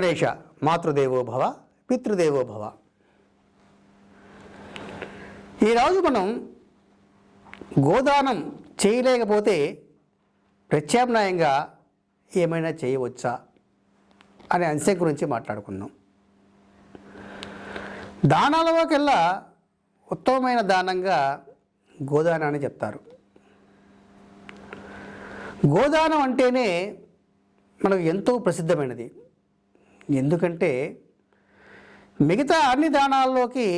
గణేష మాతృదేవో భవ పితృదేవో భవ. ఈరోజు మనం గోదానం చేయలేకపోతే ప్రత్యామ్నాయంగా ఏమైనా చేయవచ్చా అనే అంశం గురించి మాట్లాడుకుందాం. దానాలలోకెల్లా ఉత్తమమైన దానంగా గోదానాన్ని చెప్తారు. గోదానం అంటేనే మనకు ఎంతో ప్రసిద్ధమైనది. ఎందుకంటే మిగతా అన్ని దానాల్లోకి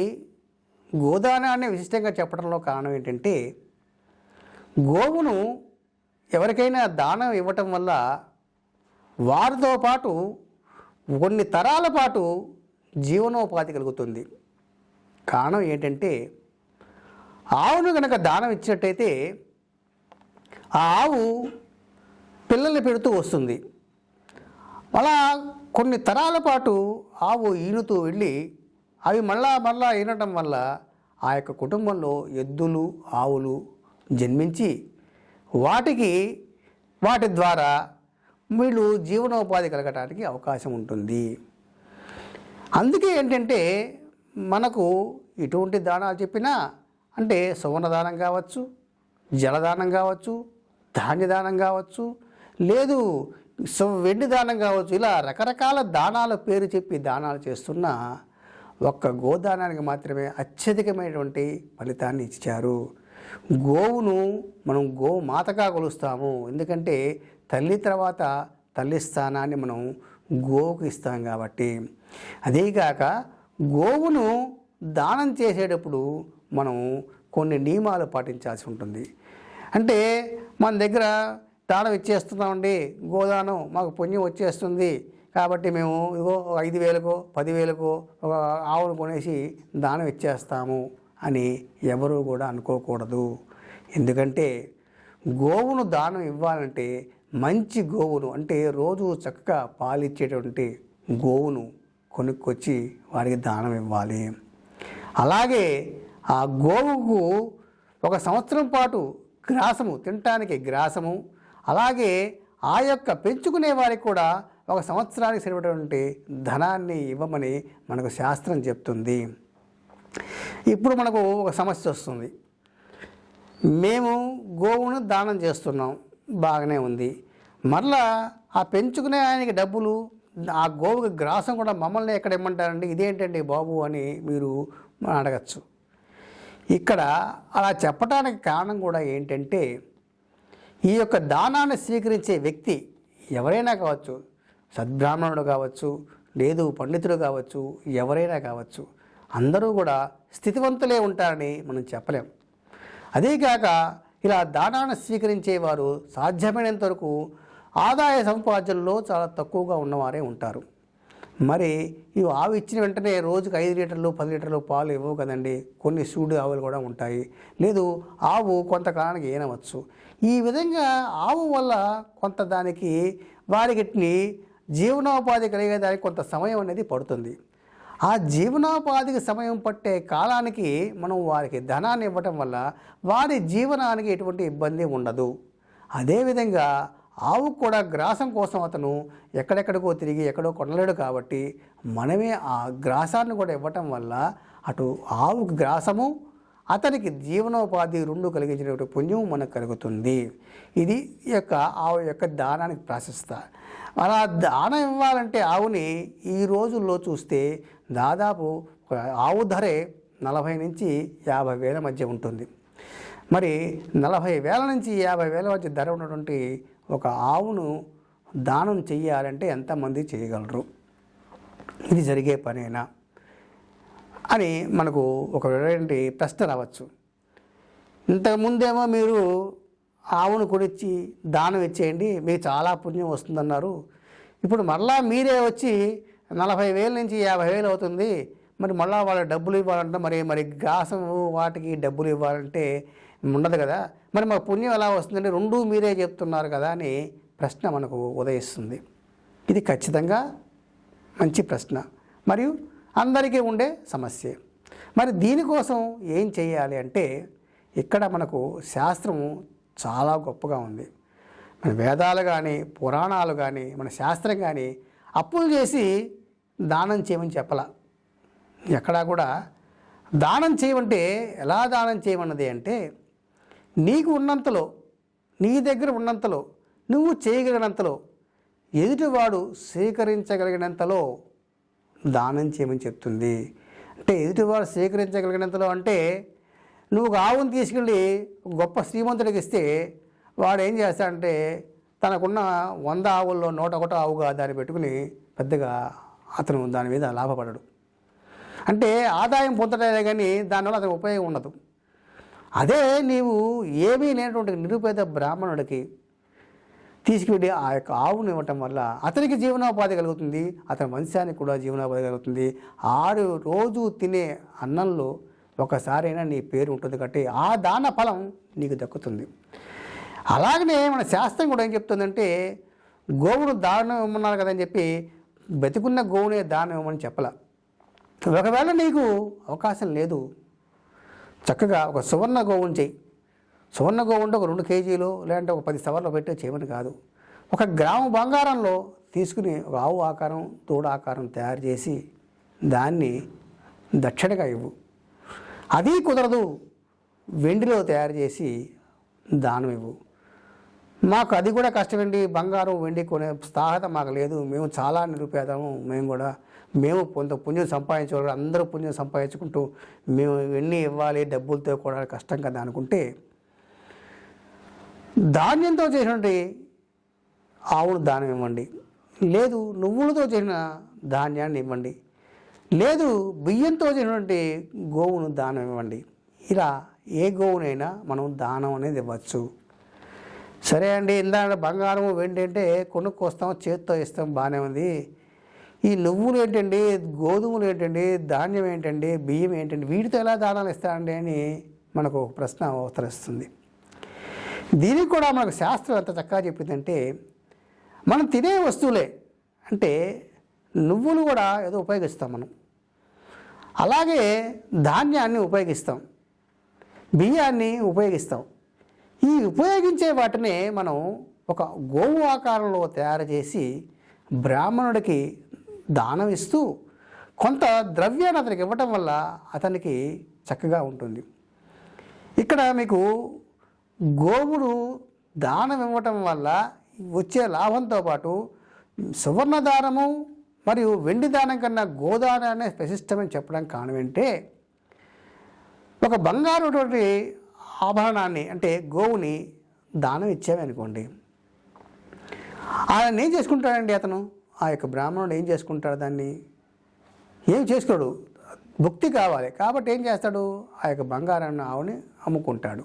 గోదానాన్ని విశిష్టంగా చెప్పడంలో కారణం ఏంటంటే గోవును ఎవరికైనా దానం ఇవ్వటం వల్ల వారితో పాటు కొన్ని తరాల పాటు జీవనోపాధి కలుగుతుంది. కారణం ఏంటంటే ఆవును కనుక దానం ఇచ్చినట్టయితే ఆ ఆవు పిల్లల్ని పెడుతూ వస్తుంది. అలా కొన్ని తరాల పాటు ఆవు ఈనుతూ వెళ్ళి అవి మళ్ళా మళ్ళా ఈనటం వల్ల ఆ యొక్క కుటుంబంలో ఎద్దులు ఆవులు జన్మించి వాటికి వాటి ద్వారా వీళ్ళు జీవనోపాధి కలగటానికి అవకాశం ఉంటుంది. అందుకే ఏంటంటే మనకు ఎటువంటి దానాలు చెప్పినా అంటే సువర్ణదానం కావచ్చు జలదానం కావచ్చు ధాన్యదానం కావచ్చు లేదు సో వెండి దానం కావచ్చు ఇలా రకరకాల దానాల పేరు చెప్పి దానాలు చేస్తున్న ఒక్క గోదానానికి మాత్రమే అత్యధికమైనటువంటి ఫలితాన్ని ఇచ్చారు. గోవును మనం గో మాతగా కొలుస్తాము. ఎందుకంటే తల్లి తర్వాత తల్లి స్థానాన్ని మనం గోవుకు ఇస్తాం కాబట్టి. అదేగాక గోవును దానం చేసేటప్పుడు మనం కొన్ని నియమాలు పాటించాల్సి ఉంటుంది. అంటే మన దగ్గర దానం ఇచ్చేస్తున్నామండి. గోదానం మాకు పుణ్యం వచ్చేస్తుంది. కాబట్టి మేము ఇదిగో ఐదు వేలకో పదివేలకో ఒక ఆవును కొనేసి దానం ఇచ్చేస్తాము అని ఎవరూ కూడా అనుకోకూడదు. ఎందుకంటే గోవును దానం ఇవ్వాలంటే మంచి గోవును అంటే రోజు చక్కగా పాలిచ్చేటువంటి గోవును కొనుక్కొచ్చి వారికి దానం ఇవ్వాలి. అలాగే ఆ గోవుకు ఒక సంవత్సరం పాటు గ్రాసము తినటానికి గ్రాసము అలాగే ఆ యొక్క పెంచుకునే వారికి కూడా ఒక సంవత్సరానికి సరిపడేటువంటి ధనాన్ని ఇవ్వమని మనకు శాస్త్రం చెప్తుంది. ఇప్పుడు మనకు ఒక సమస్య వస్తుంది. మేము గోవును దానం చేస్తున్నాం. బాగానే ఉంది. మరలా ఆ పెంచుకునే ఆయనకి డబ్బులు ఆ గోవుకి గ్రాసం కూడా మమ్మల్ని ఎక్కడ ఇమ్మంటారండి? ఇదేంటండి బాబు అని మీరు అడగచ్చు. ఇక్కడ అలా చెప్పడానికి కారణం కూడా ఏంటంటే ఈ యొక్క దానాన్ని స్వీకరించే వ్యక్తి ఎవరైనా కావచ్చు సద్బ్రాహ్మణుడు కావచ్చు లేదు పండితుడు కావచ్చు ఎవరైనా కావచ్చు అందరూ కూడా స్థితివంతులే ఉంటారని మనం చెప్పలేం. అదేకాక ఇలా దానాన్ని స్వీకరించేవారు సాధ్యమైనంత వరకు ఆదాయ సంపాదనలో చాలా తక్కువగా ఉన్నవారే ఉంటారు. మరి ఇవి ఆవు ఇచ్చిన వెంటనే రోజుకు ఐదు లీటర్లు పది లీటర్లు పాలు ఇవ్వవు కదండి. కొన్ని సూడు ఆవులు కూడా ఉంటాయి. లేదు ఆవు కొంతకాలానికి ఏనవచ్చు. ఈ విధంగా ఆవు వల్ల కొంత దానికి వారికి జీవనోపాధి కలిగేదానికి కొంత సమయం అనేది పడుతుంది. ఆ జీవనోపాధికి సమయం పట్టే కాలానికి మనం వారికి ధనాన్ని ఇవ్వటం వల్ల వారి జీవనానికి ఎటువంటి ఇబ్బంది ఉండదు. అదేవిధంగా ఆవు కూడా గ్రాసం కోసం అతను ఎక్కడెక్కడికో తిరిగి ఎక్కడో కొనలేడు కాబట్టి మనమే ఆ గ్రాసాన్ని కూడా ఇవ్వటం వల్ల అటు ఆవుకు గ్రాసము అతనికి జీవనోపాధి రెండు కలిగించినటువంటి పుణ్యం మనకు కలుగుతుంది. ఇది యొక్క ఆవు యొక్క దానానికి ప్రాశస్త. అలా దానం ఇవ్వాలంటే ఆవుని ఈ రోజుల్లో చూస్తే దాదాపు ఆవు ధరే నలభై నుంచి యాభై వేల మధ్య ఉంటుంది. మరి నలభై వేల నుంచి యాభై వేల మధ్య ధర ఉన్నటువంటి ఒక ఆవును దానం చెయ్యాలంటే ఎంతమంది చేయగలరు? ఇది జరిగే పనేనా? అని మనకు ఒక ప్రశ్న రావచ్చు. ఇంతకుముందేమో మీరు ఆవును కొనిచ్చి దానం ఇచ్చేయండి మీకు చాలా పుణ్యం వస్తుందన్నారు. ఇప్పుడు మళ్ళా మీరే వచ్చి నలభై వేల నుంచి యాభై వేలు అవుతుంది. మరి మళ్ళీ వాళ్ళ డబ్బులు ఇవ్వాలంటే మరి మరి గ్రాసం వాటికి డబ్బులు ఇవ్వాలంటే ఉండదు కదా. మరి మాకు పుణ్యం ఎలా వస్తుందంటే రెండూ మీరే చెప్తున్నారు కదా అని ప్రశ్న మనకు ఉదయిస్తుంది. ఇది ఖచ్చితంగా మంచి ప్రశ్న. మరియు అందరికీ ఉండే సమస్య. మరి దీనికోసం ఏం చేయాలి అంటే ఇక్కడ మనకు శాస్త్రము చాలా గొప్పగా ఉంది. మన వేదాలు కానీ పురాణాలు కానీ మన శాస్త్రం కానీ అప్పులు చేసి దానం చేయమని చెప్పలా. ఎక్కడా కూడా దానం చేయమంటే ఎలా దానం చేయమన్నది అంటే నీకు ఉన్నంతలో నీ దగ్గర ఉన్నంతలో నువ్వు చేయగలిగినంతలో ఎదుటివాడు స్వీకరించగలిగినంతలో దానం చేయమని చెప్తుంది. అంటే ఎదుటివాడు స్వీకరించగలిగినంతలో అంటే నువ్వు ఒక ఆవును తీసుకెళ్ళి గొప్ప శ్రీమంతుడికి ఇస్తే వాడు ఏం చేస్తాడంటే తనకున్న వంద ఆవుల్లో నూట ఒకటో ఆవుగా దాన్ని పెట్టుకుని పెద్దగా అతను దాని మీద లాభపడడు. అంటే ఆదాయం పొందడమే కానీ దానివల్ల అతనికి ఉపయోగం ఉండదు. అదే నీవు ఏమీ లేనటువంటి నిరుపేద బ్రాహ్మణుడికి తీసుకువెళ్ళి ఆ యొక్క ఆవును ఇవ్వటం వల్ల అతనికి జీవనోపాధి కలుగుతుంది అతని వంశానికి కూడా జీవనోపాధి కలుగుతుంది. ఆరు రోజు తినే అన్నంలో ఒకసారైనా నీ పేరు ఉంటుంది కాబట్టి ఆ దాన ఫలం నీకు దక్కుతుంది. అలాగనే మన శాస్త్రం కూడా ఏం చెప్తుందంటే గోవును దానం ఇవ్వమన్నారు కదని చెప్పి బతికున్న గోవునే దానం ఇవ్వమని చెప్పల. ఒకవేళ నీకు అవకాశం లేదు చక్కగా ఒక సువర్ణ గోవుని చేయి. సువర్ణ గోవు ఉంటే ఒక రెండు కేజీలు లేదంటే ఒక పది సవర్లు పెట్టి చేయమని కాదు. ఒక గ్రాము బంగారంలో తీసుకుని ఒక ఆవు ఆకారం తోడు ఆకారం తయారు చేసి దాన్ని దక్షిణగా ఇవ్వు. అది కుదరదు. వెండిలో తయారు చేసి దానం ఇవ్వు. మాకు అది కూడా కష్టమండి. బంగారం వెండి కొనే స్థాహత మాకు లేదు. మేము చాలా నిరుపేదము మేము కూడా మేము కొంత పుణ్యం సంపాదించేవాళ్ళు అందరూ పుణ్యం సంపాదించుకుంటూ మేము ఎన్ని ఇవ్వాలి డబ్బులతో కూడా కష్టం కదా అనుకుంటే ధాన్యంతో చేసినటువంటి ఆవును దానం ఇవ్వండి. లేదు నువ్వులతో చేసిన ధాన్యాన్ని ఇవ్వండి. లేదు బియ్యంతో చేసినటువంటి గోవును దానం ఇవ్వండి. ఇలా ఏ గోవునైనా మనం దానం అనేది ఇవ్వచ్చు. సరే అండి ఇందాక బంగారం వెండి అంటే కొనుక్కొస్తాం చేత్తో ఇస్తాం బాగానే ఉంది. ఈ నువ్వులు ఏంటండి గోధుమలు ఏంటండి ధాన్యం ఏంటండి బియ్యం ఏంటండి వీటితో ఎలా దానాలు ఇస్తారండి అని మనకు ఒక ప్రశ్న అవతరిస్తుంది దీనికి కూడా మనకు శాస్త్రం ఎంత చక్కగా చెప్పిందంటే మనం తినే వస్తువులే అంటే నువ్వులు కూడా ఏదో ఉపయోగిస్తాం మనం. అలాగే ధాన్యాన్ని ఉపయోగిస్తాం బియ్యాన్ని ఉపయోగిస్తాం. ఈ ఉపయోగించే వాటిని మనం ఒక గోవు ఆకారంలో తయారు చేసి బ్రాహ్మణుడికి దానం ఇస్తూ కొంత ద్రవ్యాన్ని అతనికి ఇవ్వటం వల్ల అతనికి చక్కగా ఉంటుంది. ఇక్కడ మీకు గోవుడు దానం ఇవ్వటం వల్ల వచ్చే లాభంతో పాటు సువర్ణ దానము మరియు వెండి దానం కన్నా గోదానాన్ని ప్రశిష్టమని చెప్పడం కారణం ఒక బంగారు ఆభరణాన్ని అంటే గోవుని దానం ఇచ్చామనుకోండి ఆయన ఏం చేసుకుంటాడండి అతను? ఆ యొక్క బ్రాహ్మణుడు ఏం చేసుకుంటాడు దాన్ని? ఏం చేసుకోడు? భుక్తి కావాలి. కాబట్టి ఏం చేస్తాడు? ఆ యొక్క బంగారాన్ని ఆవుని అమ్ముకుంటాడు.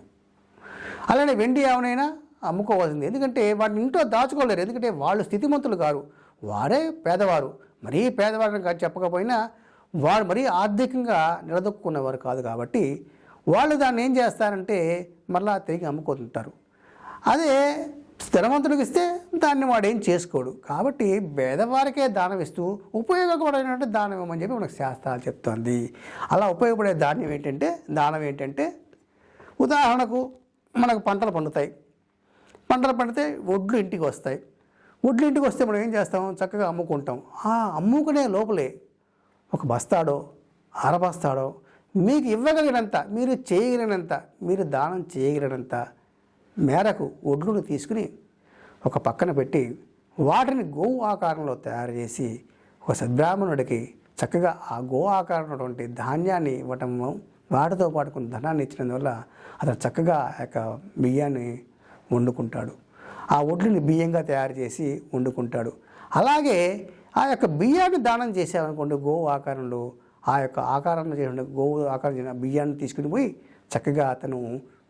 అలానే వెండి ఆవునైనా అమ్ముకోవాల్సింది. ఎందుకంటే వాటిని ఇంట్లో దాచుకోలేరు. ఎందుకంటే వాళ్ళు స్థితిమంతులు కారు. వారే పేదవారు. మరీ పేదవారిని కాదు చెప్పకపోయినా వారు మరీ ఆర్థికంగా నిలదొక్కున్నవారు కాదు కాబట్టి వాళ్ళు దాన్ని ఏం చేస్తారంటే మరలా తిరిగి అమ్ముకుంటుంటారు. అదే స్థిరవంతుడికి ఇస్తే దాన్ని వాడు ఏం చేసుకోడు. కాబట్టి పేదవారికే దానం ఇస్తూ ఉపయోగపడేటువంటి దానం ఇవ్వమని చెప్పి మనకు శాస్త్రాలు చెప్తోంది. అలా ఉపయోగపడే ధాన్యం ఏంటంటే దానం ఏంటంటే ఉదాహరణకు మనకు పంటలు పండుతాయి. పంటలు పండితే వడ్లు ఇంటికి వస్తాయి. వడ్లు ఇంటికి వస్తే మనం ఏం చేస్తాం? చక్కగా అమ్ముకుంటాం. ఆ అమ్ముకునే లోపలే ఒక బస్తాడో అరబస్తాడో మీకు ఇవ్వగలిగినంత మీరు చేయగలిగినంత మీరు దానం చేయగలిగినంత మేరకు ఒడ్లును తీసుకుని ఒక పక్కన పెట్టి వాటిని గోవు ఆకారంలో తయారు చేసి ఒక సద్బ్రాహ్మణుడికి చక్కగా ఆ గో ఆకారమైనటువంటి ధాన్యాన్ని ఇవ్వటం వాటితో పాటు కొంత ధనాన్ని ఇచ్చినందువల్ల అతను చక్కగా ఆ యొక్క బియ్యాన్ని వండుకుంటాడు. ఆ ఒడ్లుని బియ్యంగా తయారు చేసి వండుకుంటాడు. అలాగే ఆ యొక్క బియ్యాన్ని దానం చేసామనుకోండి గో ఆకారంలో ఆ యొక్క ఆకారంలో చేసిన గోవు ఆకారం చేసిన బియ్యాన్ని తీసుకుని పోయి చక్కగా అతను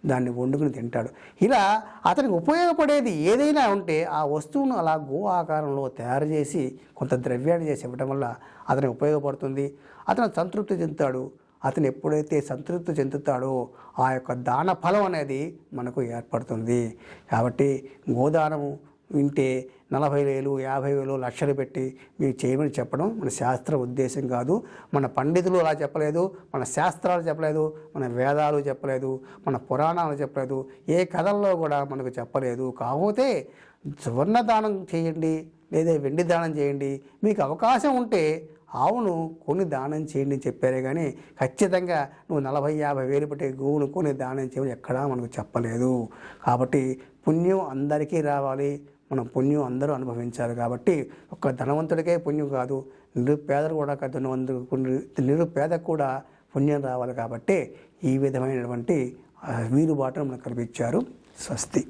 దాన్ని వండుకుని తింటాడు. ఇలా అతనికి ఉపయోగపడేది ఏదైనా ఉంటే ఆ వస్తువును అలా గో ఆకారంలో తయారు చేసి కొంత ద్రవ్యాన్ని చేసి ఇవ్వడం వల్ల అతనికి ఉపయోగపడుతుంది. అతను సంతృప్తి చెందుతాడు. అతను ఎప్పుడైతే సంతృప్తి చెందుతాడో ఆ యొక్క దాన ఫలం అనేది మనకు ఏర్పడుతుంది. కాబట్టి గోదానము వింటే నలభై వేలు యాభై వేలు లక్షలు పెట్టి మీరు చేయమని చెప్పడం మన శాస్త్ర ఉద్దేశం కాదు. మన పండితులు అలా చెప్పలేదు మన శాస్త్రాలు చెప్పలేదు మన వేదాలు చెప్పలేదు మన పురాణాలు చెప్పలేదు ఏ కథల్లో కూడా మనకు చెప్పలేదు. కాకపోతే సువర్ణ దానం చేయండి లేదా వెండి దానం చేయండి మీకు అవకాశం ఉంటే ఆవును కొని దానం చేయండి అని చెప్పారే కానీ ఖచ్చితంగా నువ్వు నలభై యాభై వేలు పెట్టే గోవును కొని దానం చేయమని ఎక్కడా మనకు చెప్పలేదు. కాబట్టి పుణ్యం అందరికీ రావాలి. మనం పుణ్యం అందరూ అనుభవించాలి కాబట్టి ఒక్క ధనవంతుడికే పుణ్యం కాదు నిరుపేదలు కూడా ధనవంతుడు నిరుపేదకు కూడా పుణ్యం రావాలి కాబట్టి ఈ విధమైనటువంటి వీలుబాటును మనకు కల్పించారు స్వస్తి.